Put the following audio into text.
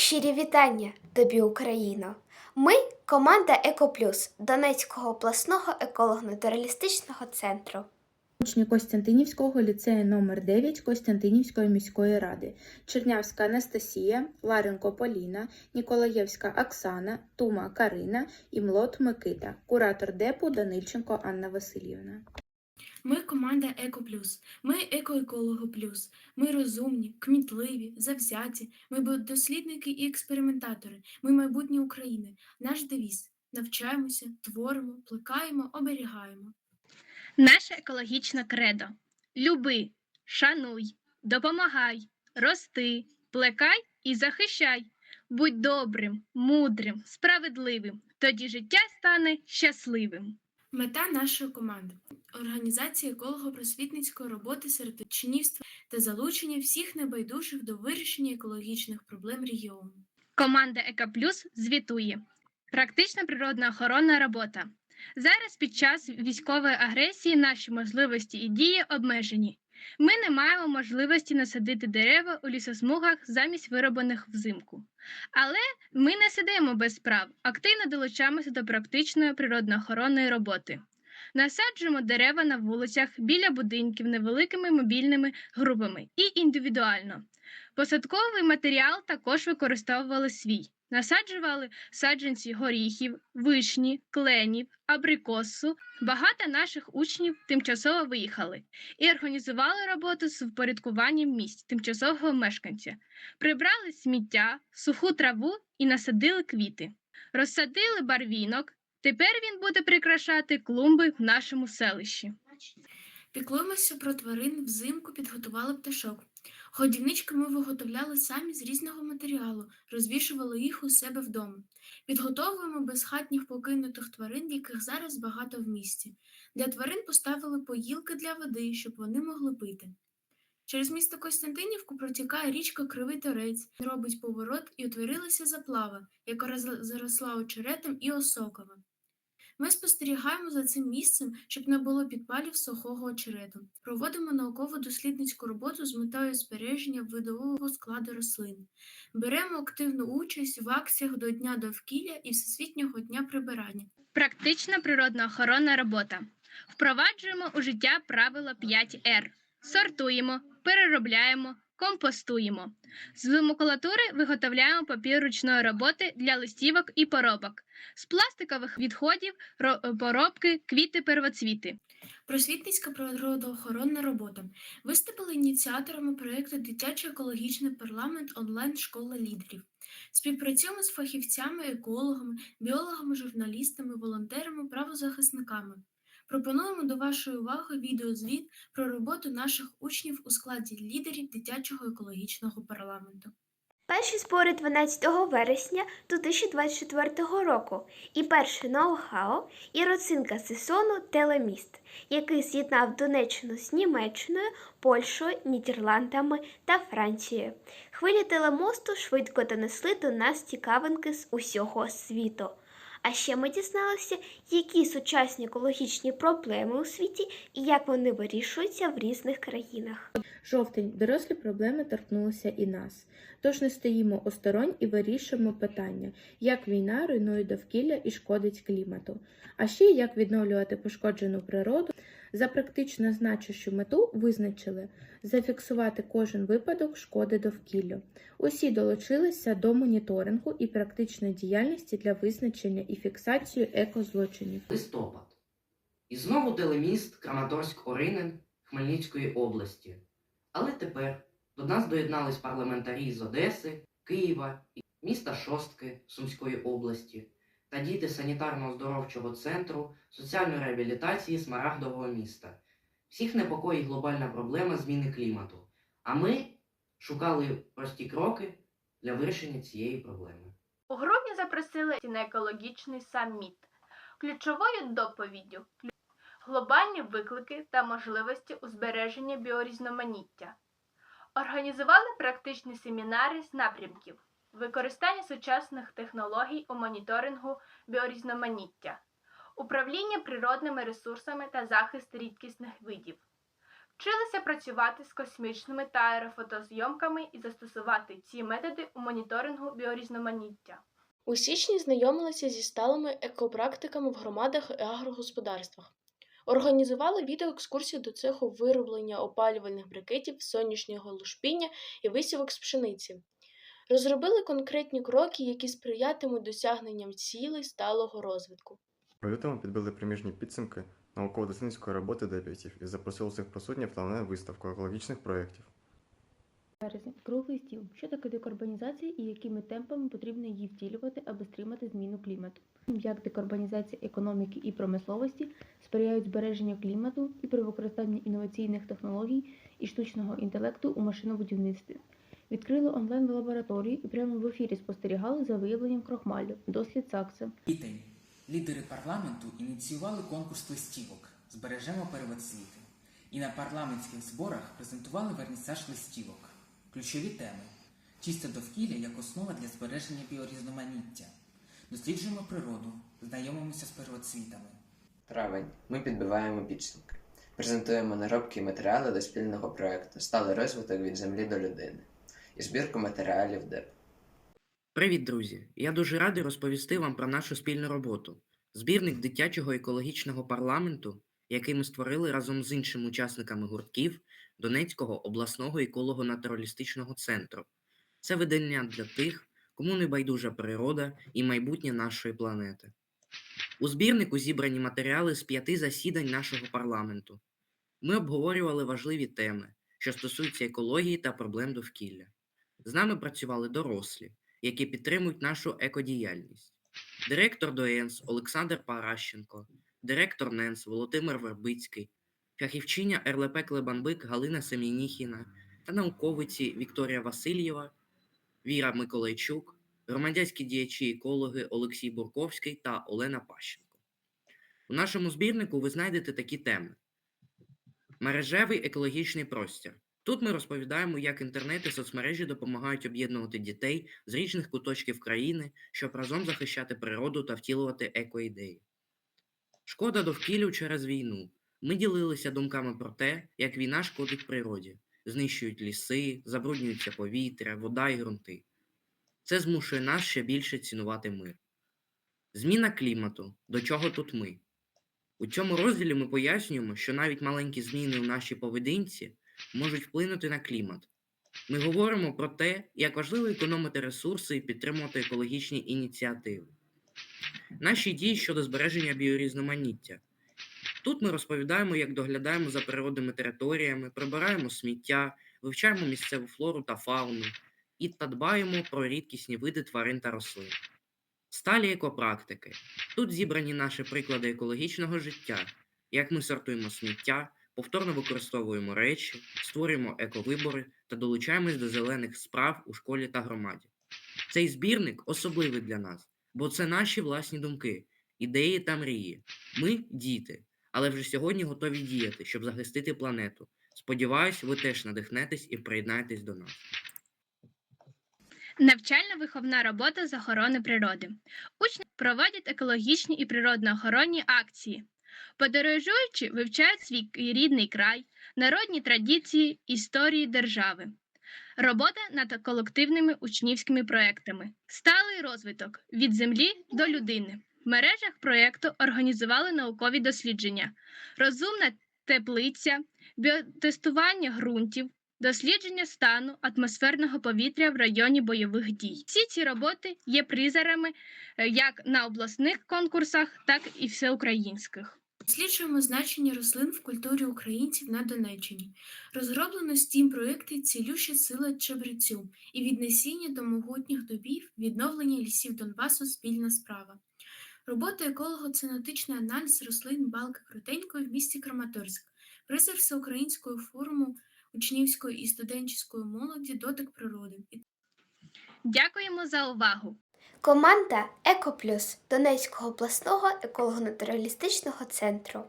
Щирі вітання тобі, Україно! Ми команда Екоплюс Донецького обласного еколого-натуралістичного центру. Учні Костянтинівського ліцею номер 9 Костянтинівської міської ради, Чернявська Анастасія, Ларенко Поліна, Ніколаєвська Оксана, Тума Карина і Млот Микита, куратор депу Данильченко Анна Васильівна. Ми команда Еко Плюс. Ми екоеколого плюс. Ми розумні, кмітливі, завзяті. Ми дослідники і експериментатори. Ми майбутнє України. Наш девіз навчаємося, творимо, плекаємо, оберігаємо. Наше екологічне кредо. Люби, шануй, допомагай, рости, плекай і захищай. Будь добрим, мудрим, справедливим. Тоді життя стане щасливим. Мета нашої команди організація еколого-просвітницької роботи серед учнівства та залучення всіх небайдужих до вирішення екологічних проблем регіону. Команда ЕК Плюс звітує. Практична природна охоронна робота. Зараз під час військової агресії наші можливості і дії обмежені. Ми не маємо можливості насадити дерева у лісосмугах замість вироблених взимку. Але ми не сидимо без справ, активно долучаємося до практичної природоохоронної роботи. Насаджуємо дерева на вулицях біля будинків невеликими мобільними групами і індивідуально. Посадковий матеріал також використовували свій. Насаджували саджанці горіхів, вишні, кленів, абрикосу. Багато наших учнів тимчасово виїхали і організували роботу з впорядкуванням місць тимчасового мешканця. Прибрали сміття, суху траву і насадили квіти. Розсадили барвінок. Тепер він буде прикрашати клумби в нашому селищі. Піклуємося про тварин взимку, підготували пташок. Годівнички ми виготовляли самі з різного матеріалу, розвішували їх у себе вдома. Підготовуємо безхатніх покинутих тварин, яких зараз багато в місті. Для тварин поставили поїлки для води, щоб вони могли пити. Через місто Костянтинівку протікає річка Кривий Торець, робить поворот і утворилася заплава, яка заросла очеретом і осоками. Ми спостерігаємо за цим місцем, щоб не було підпалів сухого очерету. Проводимо науково-дослідницьку роботу з метою збереження видового складу рослин. Беремо активну участь в акціях до Дня довкілля і Всесвітнього дня прибирання. Практична природоохоронна робота. Впроваджуємо у життя правило 5R. Сортуємо, переробляємо, компостуємо. З макулатури виготовляємо папір ручної роботи для листівок і поробок. З пластикових відходів ро- поробки, квіти, первоцвіти. Просвітницька природоохоронна робота. Виступили ініціаторами проєкту Дитячий екологічний парламент онлайн школа лідерів. Співпрацюємо з фахівцями, екологами, біологами, журналістами, волонтерами, правозахисниками. Пропонуємо до вашої уваги відеозвіт про роботу наших учнів у складі лідерів дитячого екологічного парламенту. Перші збори 12 вересня 2024 року і перше ноу-хау і родзинка сезону Телеміст, який з'єднав Донеччину з Німеччиною, Польщею, Нідерландами та Францією. Хвилі телемосту швидко донесли до нас цікавинки з усього світу. А ще ми дізналися, які сучасні екологічні проблеми у світі і як вони вирішуються в різних країнах. Жовтень дорослі проблеми торкнулися і нас. Тож не стоїмо осторонь і вирішуємо питання, як війна руйнує довкілля і шкодить клімату, а ще як відновлювати пошкоджену природу. За практично значущу мету визначили зафіксувати кожен випадок шкоди довкіллю. Усі долучилися до моніторингу і практичної діяльності для визначення і фіксації екозлочинів. листопад. І знову телеміст Краматорськ Оринен Хмельницької області. Але тепер до нас доєднались парламентарі з Одеси, Києва, міста Шостки Сумської області та діти санітарно-оздоровчого центру соціальної реабілітації Смарагдового міста. Всіх непокоїть глобальна проблема зміни клімату. А ми шукали прості кроки для вирішення цієї проблеми. У грудні запросили на екологічний саміт. Ключовою доповіддю глобальні виклики та можливості у збереженні біорізноманіття. Організували практичні семінари з напрямків використання сучасних технологій у моніторингу біорізноманіття, управління природними ресурсами та захист рідкісних видів, Вчилися працювати з космічними та аерофотозйомками і застосувати ці методи у моніторингу біорізноманіття. У січні знайомилися зі сталими екопрактиками в громадах і агрогосподарствах. Організували відеоекскурсію до цеху вироблення опалювальних брикетів, сонячного лушпіння і висівок з пшениці. Розробили конкретні кроки, які сприятимуть досягненням цілей сталого розвитку. У лютому підбили приміжні підсумки науково-дослідницької роботи депітів і запросили всіх присутніх на онлайн-виставку екологічних проєктів. березень круглий стіл. Що таке декарбонізація і якими темпами потрібно її втілювати, аби стримати зміну клімату? Як декарбонізація економіки і промисловості сприяють збереженню клімату і при використанні інноваційних технологій і штучного інтелекту у машинобудівництві? Відкрили онлайн-лабораторію і прямо в ефірі спостерігали за виявленням крохмалю. Дослід Сакса. Квітень. Лідери парламенту ініціювали конкурс листівок Збережемо первоцвіти. І на парламентських зборах презентували вернісаж листівок. Ключові теми: чисте довкілля як основа для збереження біорізноманіття. Досліджуємо природу, знайомимося з первоцвітами. Травень. Ми підбиваємо підсумки. Презентуємо наробки і матеріали до спільного проекту Сталий розвиток від землі до людини і збірку матеріалів ДЕП. Привіт, друзі! Я дуже радий розповісти вам про нашу спільну роботу. Збірник дитячого екологічного парламенту, який ми створили разом з іншими учасниками гуртків Донецького обласного еколого-натуралістичного центру. Це видання для тих, кому не байдужа природа і майбутнє нашої планети. У збірнику зібрані матеріали з п'яти засідань нашого парламенту. Ми обговорювали важливі теми, що стосуються екології та проблем довкілля. З нами працювали дорослі, які підтримують нашу екодіяльність. Директор ДОЕНС Олександр Паращенко, директор НЕНС Володимир Вербицький, фахівчиня РЛП Клебанбик Галина Семініхіна та науковиці Вікторія Васильєва, Віра Миколайчук, громадянські діячі екологи Олексій Бурковський та Олена Пащенко. У нашому збірнику ви знайдете такі теми: мережевий екологічний простір. Тут ми розповідаємо, як інтернет і соцмережі допомагають об'єднувати дітей з різних куточків країни, щоб разом захищати природу та втілювати екоідеї. Шкода довкіллю через війну. Ми ділилися думками про те, як війна шкодить природі, знищують ліси, забруднюється повітря, вода і ґрунти. Це змушує нас ще більше цінувати мир. Зміна клімату. До чого тут ми? У цьому розділі ми пояснюємо, що навіть маленькі зміни у нашій поведінці можуть вплинути на клімат. Ми говоримо про те, як важливо економити ресурси і підтримувати екологічні ініціативи. Наші дії щодо збереження біорізноманіття. Тут ми розповідаємо, як доглядаємо за природними територіями, прибираємо сміття, вивчаємо місцеву флору та фауну і та дбаємо про рідкісні види тварин та рослин. Сталі екопрактики. Тут зібрані наші приклади екологічного життя, як ми сортуємо сміття, повторно використовуємо речі, створюємо ековибори та долучаємось до зелених справ у школі та громаді. Цей збірник особливий для нас, бо це наші власні думки, ідеї та мрії. Ми діти, але вже сьогодні готові діяти, щоб захистити планету. Сподіваюсь, ви теж надихнетесь і приєднаєтесь до нас. Навчально-виховна робота з охорони природи. Учні проводять екологічні і природно-охоронні акції. Подорожуючи, вивчають свій рідний край, народні традиції, історії держави. Робота над колективними учнівськими проектами. Сталий розвиток від землі до людини. В мережах проєкту організували наукові дослідження, розумна теплиця, біотестування ґрунтів, дослідження стану атмосферного повітря в районі бойових дій. Всі ці роботи є призерами е, як на обласних конкурсах, так і всеукраїнських. Досліджуємо значення рослин в культурі українців на Донеччині. Розроблено стім проекти Цілюща сила чебрецю і від насіння до могутніх дубів відновлення лісів Донбасу спільна справа. Робота еколого-ценотичний аналіз рослин балки крутенької в місті Краматорськ. Призер всеукраїнського форуму учнівської і студентської молоді Дотик природи. Дякуємо за увагу! Команда Екоплюс Донецького обласного еколого-натуралістичного центру.